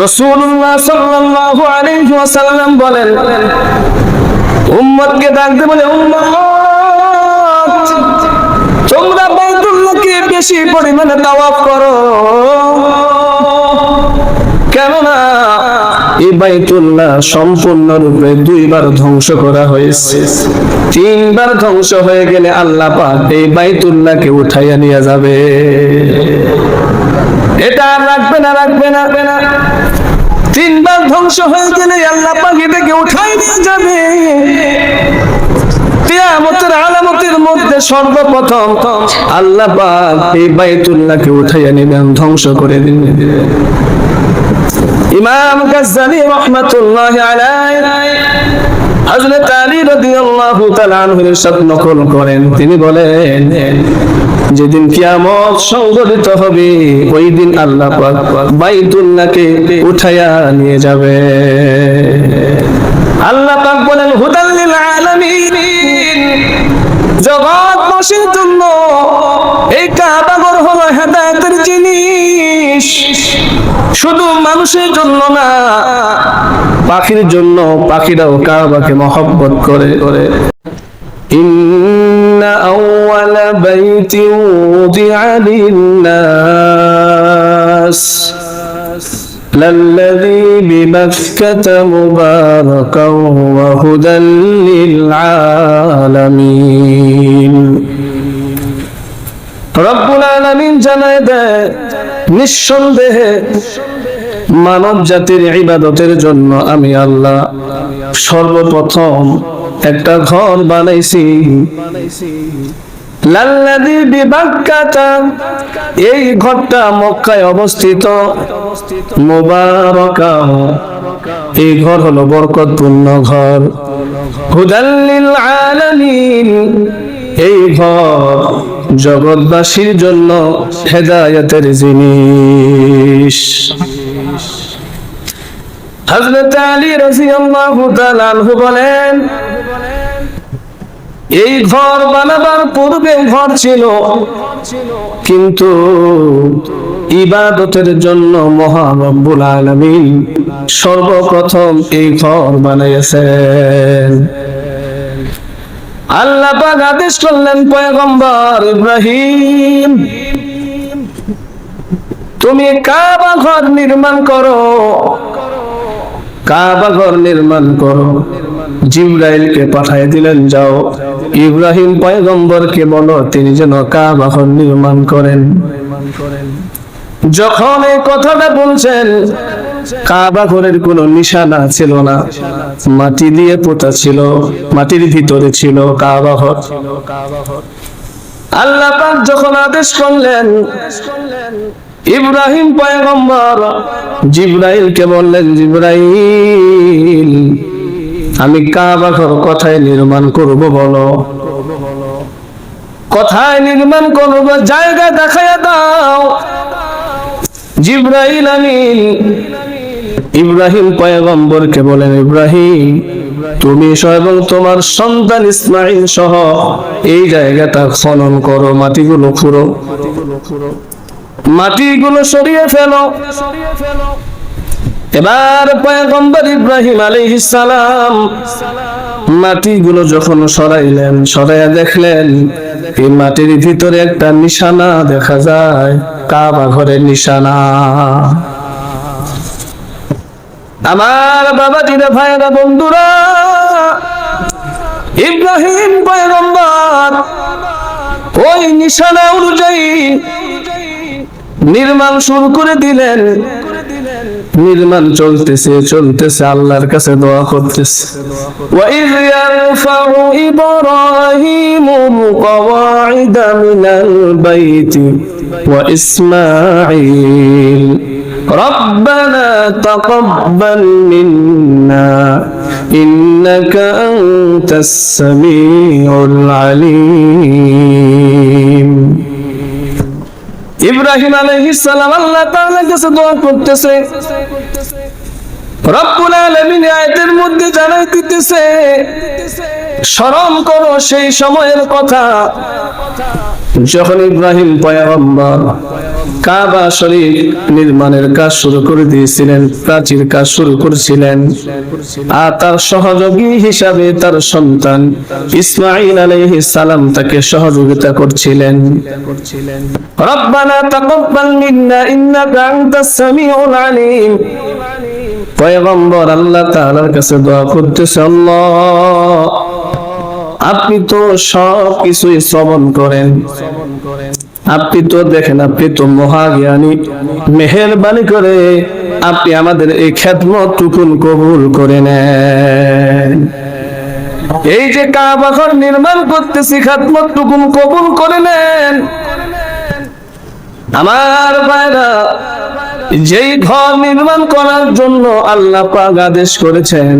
রাসূলুল্লাহ সাল্লাল্লাহু বলেন ডাকতে বলে বেশি পরিমাণে তাওয়াফ করো। কেননা, এই বাইতুল্লাহ সম্পূর্ণরূপে দুইবার ধ্বংস করা হয়েছে। তিনবার ধ্বংস হয়ে গেলে আল্লাহ পাক এই বাইতুল্লাহকে উঠাইয়া নিয়ে যাবে। এটা রাখবে না রাখবে না। তিনবার ধ্বংস হয়ে গেলে আল্লাহ পাখি থেকে উঠাই নিয়ে যাবে। কেয়ামতের আলামতের মধ্যে সর্বপ্রথম আল্লাহ পাক এই বাইতুল্লাহকে উঠাইয়া নেবেন, ধ্বংস করে দিবেন। ইমাম গাজ্জালি রহমাতুল্লাহ আলাইহি হযরত আলী রাদিয়াল্লাহু তাআলা আনহু ইরশাদ নকল করেন। তিনি বলেন, যেদিন কিয়ামত সংঘটিত হবে, ওই দিন আল্লাহ পাক বাইতুল্লাহকে উঠাইয়া নিয়ে যাবে। আল্লাহ পাক বলেন, হুদাল লিল আলামিন, জগৎবাসীর জন্য এই কাবাগর হলো হেদায়েতের জিনিস। শুধু মানুষের জন্য না পাখির জন্য পাখিরাও কাবাকে মহব্বত করে করে إن أول بيت وضع للناس للذي بمكة مباركا وهدى للعالمين রব্বুল আলামিন জানায় দেয় নিঃসন্দেহে মানব জাতির ইবাদতের জন্য আমি আল্লাহ সর্বপ্রথম একটা ঘর বানাইছি। এই ঘরটা মক্কায় অবস্থিত। এই ঘর হলো বরকতপূর্ণ ঘর। হুদাল্লিল এই ঘর জগৎবাসীর জন্য হেদায়েতের জিনিস। হযরত আলী রাদিয়াল্লাহু তাআলা আনহু বলেন, এই ঘর বানাবার পূর্বে ঘর ছিল, কিন্তু ইবাদতের জন্য মহারব্বুল আলামিন সর্বপ্রথম এই ঘর বানিয়েছেন আল্লাহ পাক আদেশ করলেন, পয়গম্বর ইব্রাহিম তুমি কাবা ঘর নির্মাণ করো। কাবা ঘর নির্মাণ করো। জিব্রাইলকে পাঠিয়ে দিলেন, যাও। ইব্রাহিম পয়গম্বরকে বলো, তিনি যেন কাবা ঘর নির্মাণ করেন। যখন এই কথাটা বলছেন, কাবা ঘরের কোনো নিশানা ছিল না। মাটি দিয়ে পোতা ছিল, মাটির ভিতরে ছিল কাবা ঘর। আল্লাহ পাক যখন আদেশ করলেন ইব্রাহিম পয়গম্বর। জিব্রাইলকে বললেন, জিব্রাইল, আমি কাবা ঘর কোথায় নির্মাণ করব বলো? কোথায় নির্মাণ করব? জায়গা দেখাইয়া দাও। জিব্রাইল আমিন। ইব্রাহিম পয়গম্বরকে বলেন ইব্রাহিম, তুমি এবং তোমার সন্তান ইসমাইল সহ এই জায়গাটা খনন করো, মাটিগুলো খুঁড়ো। মাটিগুলো সরিয়ে ফেলো। এবার পয়গম্বর ইব্রাহিম আলাইহিস সালাম মাটিগুলো যখন সরাইলেন, সরাইয়া দেখলেন এই মাটির ভিতরে একটা নিশানা দেখা যায়, কাবা ঘরের নিশানা। আমার বাবা, দিদা ভাইরা বন্ধুরা, ইব্রাহিম পয়গম্বর ওই নিশানা অনুযায়ী নির্মাণ শুরু করে দিলেন নির্মাণ চলতেছে চলতেছে আল্লাহর কাছে দোয়া করতেছে وَإِذْ يَرْفَعُ إِبْرَاهِيمُ الْقَوَاعِدَ مِنَ الْبَيْتِ وَإِسْمَاعِيلُ رَبَّنَا تَقَبَّلْ مِنَّا إِنَّكَ أَنْتَ السَّمِيعُ الْعَلِيمُ ইব্রাহিম আলহিস আল্লাহ তাআলার কাছে দোয়া করতেছে। রব্বুল মধ্যে জানাই দিতেছে স্মরণ করো সেই সময়ের কথা। যখন ইব্রাহিম কাবা শরীফ নির্মাণের কাজ শুরু করে দিয়েছিলেন, প্রাচীর কাজ শুরু করেছিলেন, আর তার সহযোগী হিসাবে তার সন্তান ইসমাইল আলাইহিস সালাম তাকে সহযোগিতা করছিলেন। রব্বানা তাকাব্বাল মিন্না ইন্নাকা আনতাস সামিউল আলিম। পয়গম্বর আল্লাহ তাআলার কাছে দোয়া করতেছে, আল্লাহ, আপনি তো সব কিছুই শ্রবণ করেন। আপনি তো দেখেন, আপনি তো মহাজ্ঞানী, মেহেরবানি করে আপনি আমাদের এই খেদমত টুকুন কবুল করে নেন। এই যে কাবা ঘর নির্মাণ করতেছি, খেদমত টুকুন কবুল করে নেন। আমার ভাইরা যেই ঘর নির্মাণ করার জন্য আল্লাহ পাক আদেশ করেছেন,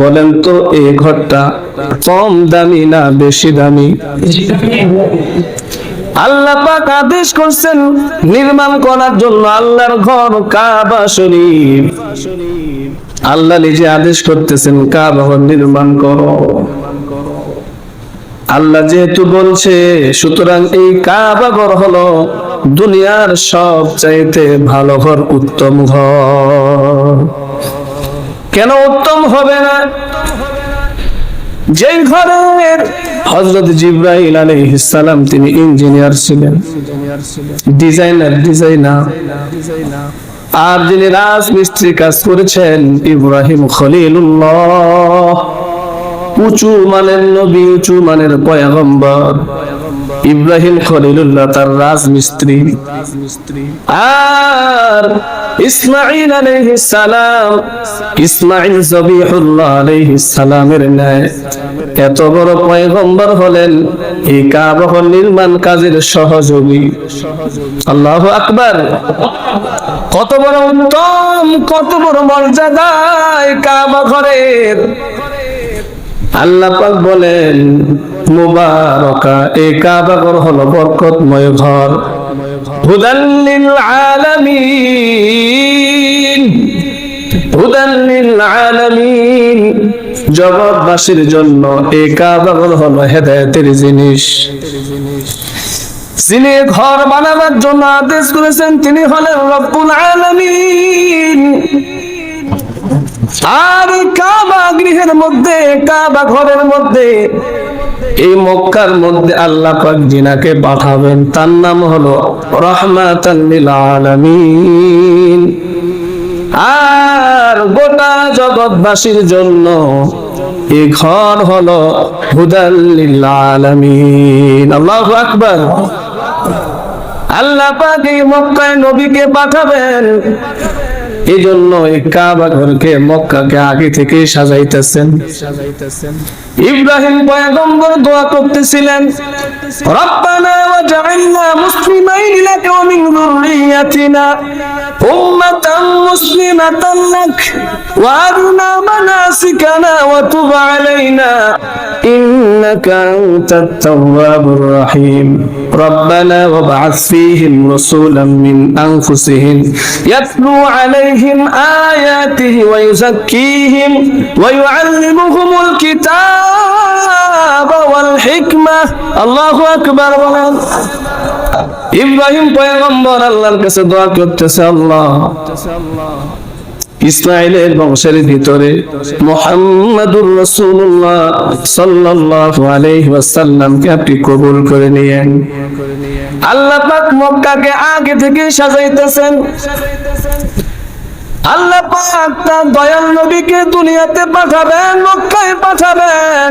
বলেন তো এই ঘরটা কম দামি না বেশি দামি? আল্লাহ পাক আদেশ করছেন নির্মাণ করার জন্য আল্লাহর ঘর কাবা শরীফ। আল্লাহ নিজে আদেশ করতেছেন, কাবা ঘর নির্মাণ করো। আল্লাহ যেহেতু বলছে, সুতরাং এই কাবা ঘর হলো দুনিয়ার সব চাইতে ভালো ঘর উত্তম ঘর। কেন উত্তম হবে না? যেই ঘরের হজরত জিব্রাইল আলাইহিস সালাম, তিনি ইঞ্জিনিয়ার ছিলেন ডিজাইনার ডিজাইনার আর যিনি রাজমিস্ত্রি কাজ করেছেন, ইব্রাহিম খলিলুল্লাহ। উঁচু মানের নবী, উঁচু মানের পয়গম্বর। ইব্রাহিম খলিলুল্লাহ তার রাজমিস্ত্রি। আর ইসমাইল আলাইহিস সালাম ইসমাইল জবিহুল্লাহ আলাইহিস সালামের ন্যায় এত বড় পয়গম্বর হলেন, এই কাবাহ নির্মাণ কাজের সহযোগী। আল্লাহু আকবার। কত বড় উত্তম, কত বড় মর্যাদায় কাবা ঘরের আল্লাহ পাক বলেন, মুবারকা, এই কাবা ঘর হলো বরকতময় ঘর। হুদাল্লিল আলামিন হুদাল্লিল আলামিন। জগৎবাসীর জন্য এই কাবা ঘর হলো হেদায়েতের জিনিস। যিনি ঘর বানাবার জন্য আদেশ করেছেন, তিনি হলেন রব্বুল আলামিন। আর কাবা গৃহের মধ্যে, কাবা ঘরের মধ্যে, এই মক্কার মধ্যে আল্লাহ পাক জিনাকে পাঠাবেন। তার নাম হলো রহমাতাল লিল আলামিন। আর গোটা জগৎবাসীর জন্য এই ঘর হলো হুদাল লিল আলামিন। আল্লাহু আকবার। আল্লাহ পাক এই মক্কায় নবীকে পাঠাবেন। এই জন্য এই কাবা ঘরকে মক্কাকে আগে থেকে সাজাইতেছেন। ইব্রাহিম পয়গম্বর দোয়া করতেছিলেন রব্বানা وجعلنا مسلمين لك ومن ذريتنا أمة مسلمة لك وأرنا مناسكنا وتب علينا إنك أنت التواب الرحيم ربنا وابعث فيهم رسولا من أنفسهم يتلو عليهم آياته ويزكيهم ويعلمهم الكتاب والحكمة الله أكبر ইব্রাহিম পয়গম্বর আল্লাহর কাছে দোয়া করতেছে, আল্লাহ ইসমাইলের বংশের ভিতরে মোহাম্মদুর রাসূলুল্লাহ সাল্লাল্লাহু আলাইহি ওয়াসাল্লামকে আপনি কবুল করে নিয়েন। আল্লাহ পাক মক্কাকে আগে থেকে সাজাইতেছেন। আল্লাহ পাক তার দয়াল নবীকে দুনিয়াতে পাঠাবেন, মক্কায় পাঠাবেন।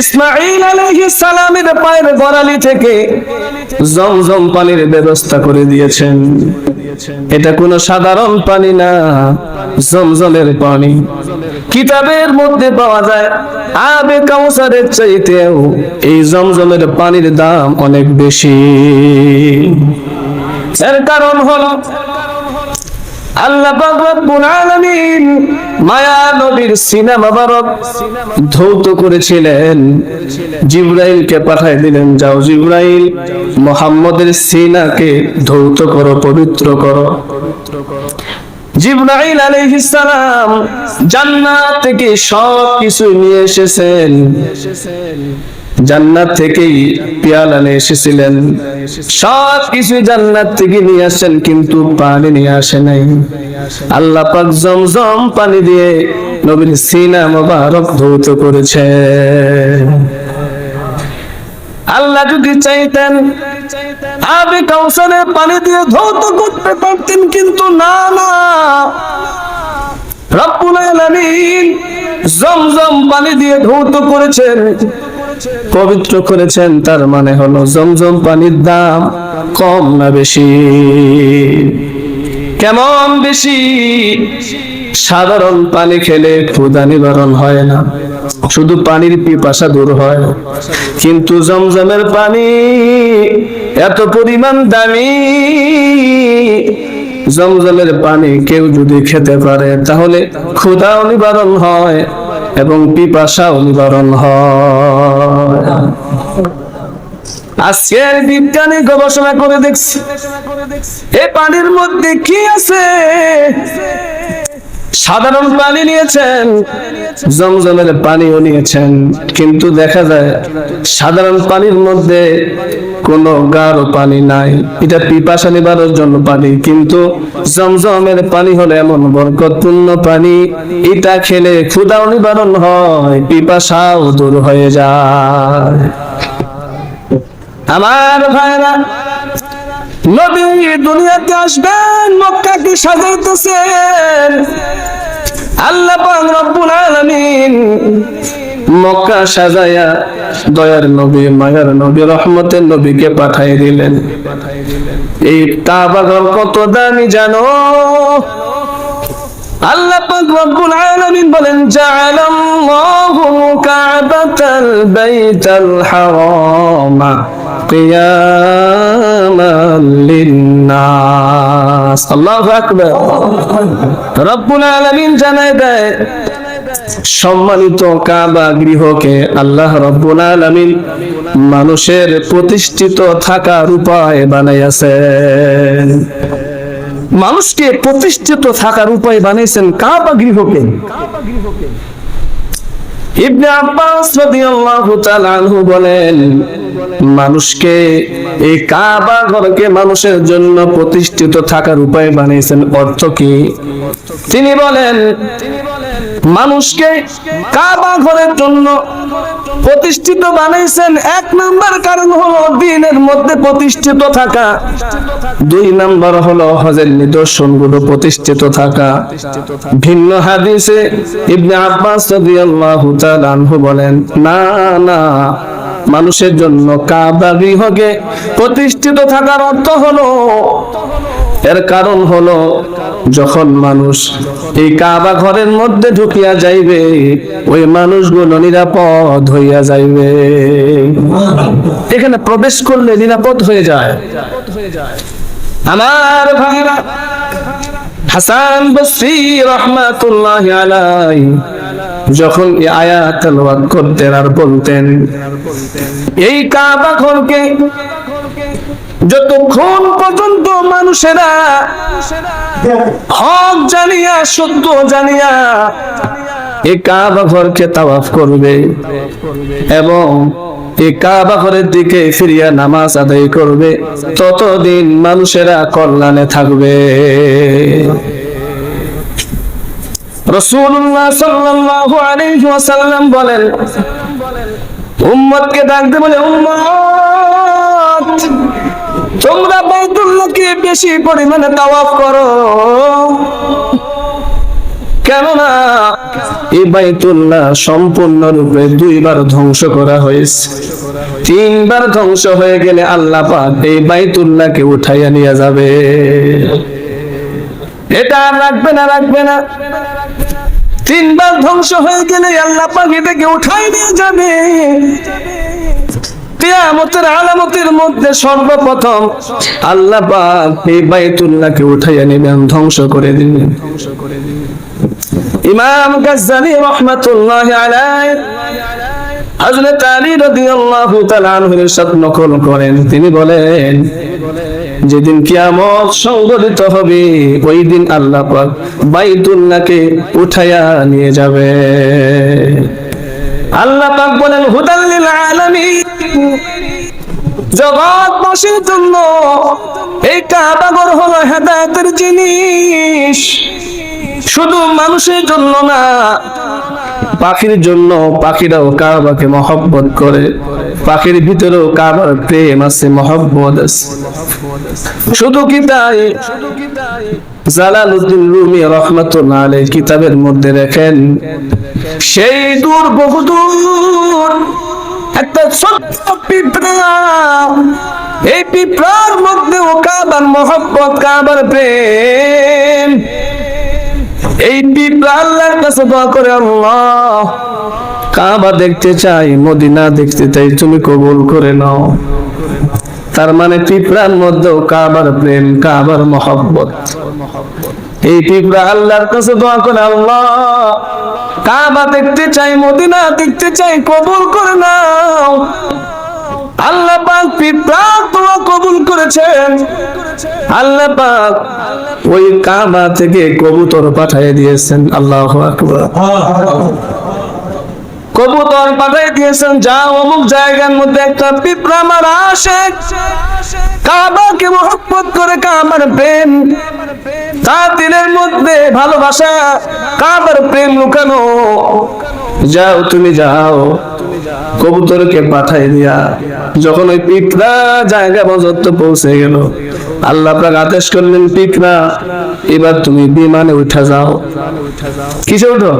ইসমাইল আলাইহিস সালামের পায়ের গড়ালি থেকে জমজম পানির ব্যবস্থা করে দিয়েছেন। এটা কোনো সাধারণ পানি না, জমজমের পানি। কিতাবের মধ্যে পাওয়া যায়, আবে কাউসারের চাইতেও এই জমজমের পানির দাম অনেক বেশি। এর কারণ হলো আল্লাহ রব্বুল আলামিন মায়া নবীর সিনা মোবারক ধৌত করেছিলেন। জিব্রাইলকে পাঠিয়ে দিলেন, যাও জিব্রাইল, মোহাম্মদের সিনাকে ধৌত করো, পবিত্র করো। জিব্রাইল আলাইহিস সালাম জান্নাত থেকে সব কিছু নিয়ে এসেছেন। জান্নাত থেকেই পেয়ালা নিয়ে এসেছিলেন। সব কিছু জান্নাত থেকে নিয়ে আসেন কিন্তু পানি নিয়ে আসে নাই। আল্লাহ পাক জমজম পানি দিয়ে নবীর সিনা মোবারক ধৌত করেছে আল্লাহ যদি চাইতেন, আবে কাউসারের পানি দিয়ে ধৌত করতে পারতেন, কিন্তু না না। রব্বুল আলামিন জমজম পানি দিয়ে ধৌত করেছেন। পবিত্র করেছেন, তার মানে হলো জমজম পানির দাম কম না বেশি? কেমন বেশি? সাধারণ পানি খেলে ক্ষুধা নিবারণ হয় না। শুধু পানির পিপাসা দূর হয়। কিন্তু জমজমের পানি এত পরিমাণ দামি, জমজমের পানি কেউ যদি খেতে পারে, তাহলে ক্ষুধাও নিবারণ হয়। এবং পিপাসাও নিবারণ হয়। আজকের বিজ্ঞানী গবেষণা করে দেখছি। এ পানির মধ্যে কি আছে? সাধারণ পানি নিয়েছেন, জমজমের পানিও নিয়েছেন। কিন্তু দেখা যায়, সাধারণ পানির মধ্যে কোনো গাঢ় পানি নাই। এটা পিপাসা নিবারণের জন্য পানি, কিন্তু জমজমের পানি হলো এমন বরকতপূর্ণ পানি। এটা খেলে ক্ষুদাও নিবারণ হয়, পিপাসাও দূর হয়ে যায়। আমার ভাইরা নবী দুনিয়াতে আসবেন সাজাইতেছেন। আল্লাহ পাক রব্বুল আলামিন মক্কা সাজায়া দয়ার নবী, মায়ার নবী, রহমতের নবীকে পাঠাই দিলেন। এই কাবা ঘর কত দামি জানো? আল্লাহ পাক রব্বুল আলামিন বলেন, জাআলাল্লাহু কাবাতাল বাইতাল হারামা। সম্মানিত কাবা গৃহকে আল্লাহ রব্বুল আলামিন মানুষের প্রতিষ্ঠিত থাকার উপায় বানাইয়াছেন। মানুষকে প্রতিষ্ঠিত থাকার উপায় বানিয়েছেন কাবা গৃহকে। ইবনে আব্বাস রাদিয়াল্লাহু তাআলা আনহু বলেন, মানুষকে এই কাবা ঘরকে মানুষের জন্য প্রতিষ্ঠিত থাকার উপায় বানিয়েছেন অর্থ কি? তিনি বলেন মানুষকে কাবা ঘরের জন্য প্রতিষ্ঠিত বানাইছেন এক নাম্বার কারণ হলো দিনের মধ্যে প্রতিষ্ঠিত থাকা। দুই নাম্বার হলো হজের নিদর্শনগুলো প্রতিষ্ঠিত থাকা। ভিন্ন হাদিসে ইবনে আব্বাস রাদিয়াল্লাহু তাআলা আনহু বলেন, না না, মানুষের জন্য কাবা গৃহকে প্রতিষ্ঠিত থাকার অর্থ হলো এর কারণ হলো, যখন মানুষ এই কাবা ঘরের মধ্যে ঢুকিয়া যাইবে, ওই মানুষগুলো নিরাপদ হইয়া যাইবে। এখানে প্রবেশ করলে নিরাপদ হয়ে যায়। আমার ভাইরা হাসান বসরি রহমাতুল্লাহ আলাই যখন আয়াত করতেন আর বলতেন, এই কাবা ঘরকে যতক্ষণ পর্যন্ত মানুষেরা হক জানিয়া, সত্য জানিয়া এই কাবা ঘরকে তাওয়াফ করবে এবং কাবা ঘরের দিকে ফিরিয়া নামাজ আদায় করবে, ততদিন মানুষেরা কল্যাণে থাকবে। রসুল্লাহ বলেন ডাকতে বলে, উম্মত! তোমরা বাইতুল্লাহকে বেশি পরিমাণে তাওয়াফ করো। কেননা এই বাইতুল্লাহ সম্পূর্ণরূপে দুইবার ধ্বংস করা হয়েছে। তিনবার ধ্বংস হয়ে গেলে আল্লাহ পাক এই বাইতুল্লাহকে উঠাইয়া নিয়ে যাবে। এটা আর রাখবে না রাখবে না। তিনবার ধ্বংস হয়ে গেলে আল্লাহ পাক এটাকে উঠাই নিয়ে যাবে। কিয়ামতের আলামতের মধ্যে সর্বপ্রথম আল্লাহ এই উঠাইয়া নেবেন, ধ্বংস করে ইমাম গাজ্জালি রহমাতুল্লাহ হযরত আলী রাদিয়াল্লাহু তাআলা আনহুর সাথ নকল করেন। তিনি বলেন, যেদিন কিয়ামত সংঘটিত হবে, ওই দিন আল্লাহ পাক বাইতুল্লাহকে উঠাইয়া নিয়ে যাবে। আল্লাহ পাক বলেন হুদাল্লিল আলামিন। জগৎবাসীর জন্য এই কাবাগর হলো হেদায়েতের জিনিস। শুধু মানুষের জন্য না, পাখির জন্য পাখিরাও কাবাকে মহব্বত করে। পাখির ভিতরেও কাবার প্রেম আছে, মহব্বত আছে। শুধু কি তাই? জালালউদ্দিন রুমি রহমাতুল্লাহ আলাইহি কিতাবের মধ্যে রেখেন সেই দূর বহুদূর একটা ছোট্ট পিঁপড়া। এই পিঁপড়ার মধ্যে ও কাবার মহব্বত, কাবার প্রেম। এই পিঁপড়া আল্লাহর কাছে দোয়া করে, আল্লাহ, কাবা দেখতে চাই, মদিনা দেখতে চাই, তুমি কবুল করে নাও। তার মানে পিঁপড়ার মধ্যেও কাবার প্রেম, কাবার মহব্বত। এই পিঁপড়া আল্লাহর কাছে দোয়া করে, আল্লাহ কাবা দেখতে চাই, মদিনা দেখতে চাই, কবুল করে নাও। আল্লাহ পাক পিঁপড়া দোয়া কবুল করেছেন। আল্লাহ পাক ওই কাবা থেকে কবুতর পাঠিয়ে দিয়েছেন, আল্লাহ আকবার। কবুতর পাঠিয়ে দিয়েছেন যা অমুক জায়গার মধ্যে একটা পিঁপড়া মারা আসে। কাবাকে মহব্বত করে কাবার প্রেম তার দিলের মধ্যে ভালোবাসা, কাবার প্রেম লুকানো। যাও তুমি যাও, কবুতরকে পাঠাই দিয়া। যখন ওই পিঁপড়া জায়গা পর্যন্ত পৌঁছে গেল, আল্লাহ পাক আদেশ করলেন, পিঁপড়া, এবার তুমি বিমানে উঠা যাও। কিসে উঠো?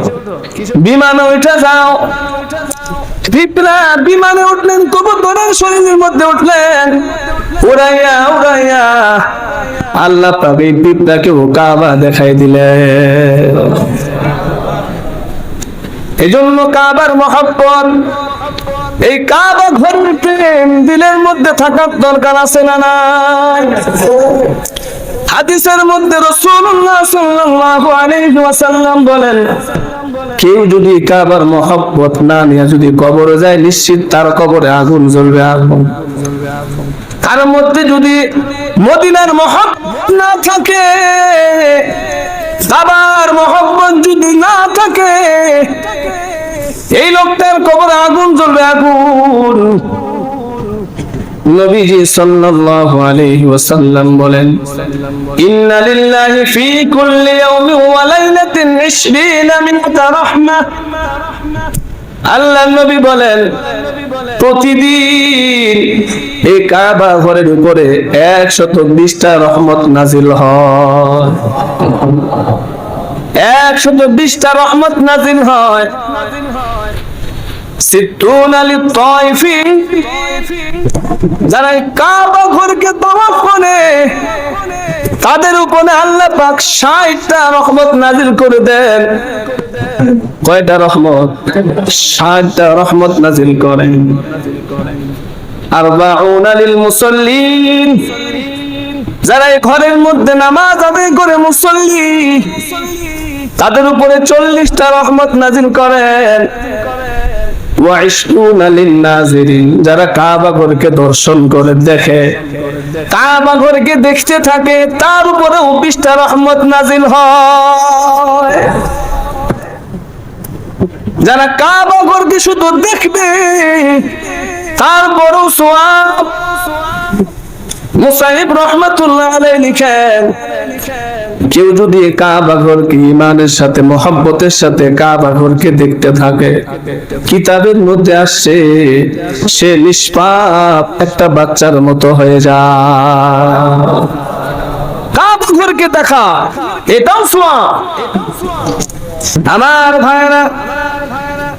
বিমানে উঠা যাও। পিঁপড়া বিমানে উঠলেন, কবুতরের শরীরের মধ্যে উঠলেন। উড়াইয়া উড়াইয়া আল্লাহ পাক এই ও কাবা দেখাই দিলেন। এই জন্য কাবার মহাব্বত, এই কাবা ঘরের প্রেম, দিলের মধ্যে থাকার দরকার আছে না নাই? হাদিসের মধ্যে রাসূলুল্লাহ সাল্লাল্লাহু আলাইহি ওয়াসাল্লাম বলেন, কেউ যদি কাবার মহব্বত না নিয়ে যদি কবরে যায়, নিশ্চিত তার কবরে আগুন জ্বলবে আগুন। তার মধ্যে যদি মদিনার মহব্বত না থাকে মহব্বত যদি না থাকে, এই লোকটার কবরে আগুন জ্বলবে আগুন। নবীজি সাল্লাল্লাহু আলাইহি ওয়াসাল্লাম বলেন, ইন্না লিল্লাহি ফি কুল্লি ইয়াউমিন ওয়া লাইলাতিন 20 মিনতা রাহমা। আল্লাহ নবী বলেন প্রতিদিন এই কাবা ঘরের উপরে একশত বিশটা রহমত নাজিল হয়। একশত বিশটা রহমত নাজিল হয়। যারা কাবা ঘরকে তওয়াফ তাদের উপরে আল্লাহ পাক 60টা রহমত নাজিল করে দেন। কয়টা রহমত? 60টা রহমত নাজিল করেন। আরবাউনা লিল মুসাল্লিন। যারা এই ঘরের মধ্যে নামাজ আদায় করে মুসল্লি, তাদের উপরে চল্লিশটা রহমত নাজিল করেন। যারা কাবা ঘরকে দর্শন করে, দেখে। কাবা ঘরকে দেখতে থাকে, তার উপরে বিশটা রহমত নাজিল হয়। যারা কাবা ঘরকে শুধু দেখবে তারপরও সোয়াব। মুসাইব রহমতুল্লাহ লিখেন কেউ যদি কাবা ঘরকে ইমানের সাথে, মোহাব্বতের সাথে কাবা ঘরকে দেখতে থাকে, কিতাবের মধ্যে আসছে সে নিষ্পাপ একটা বাচ্চার মতো হয়ে যায়। কাবা ঘরকে দেখা, এটাও সোয়া। আমার ভাইরা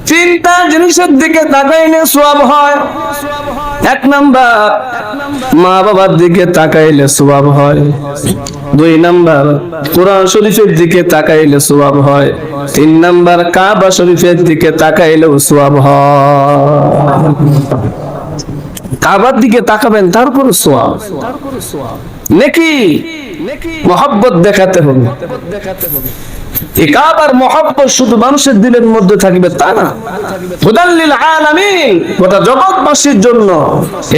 তিনটা জিনিসের দিকে তাকাইলে সোয়াব হয়। এক নাম্বার। মা বাবার দিকে তাকাইলে সোয়াব হয়। দুই নাম্বার, কোরআন শরীফের দিকে তাকাইলে সোয়াব হয়। তিন নাম্বার, কাবা শরীফের দিকে তাকাইলেও সোয়াব হয়। কাবার দিকে তাকাবেন তারপর সোয়াব নাকি? মোহাব্বত দেখাতে হবে। এই কাবার মহব্বত শুধু মানুষের দিলের মধ্যে থাকবে তা না। হুদাল্লিল আলামিন, গোটা জগৎবাসীর জন্য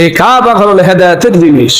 এই কাবা হলো হেদায়েতের জিনিস।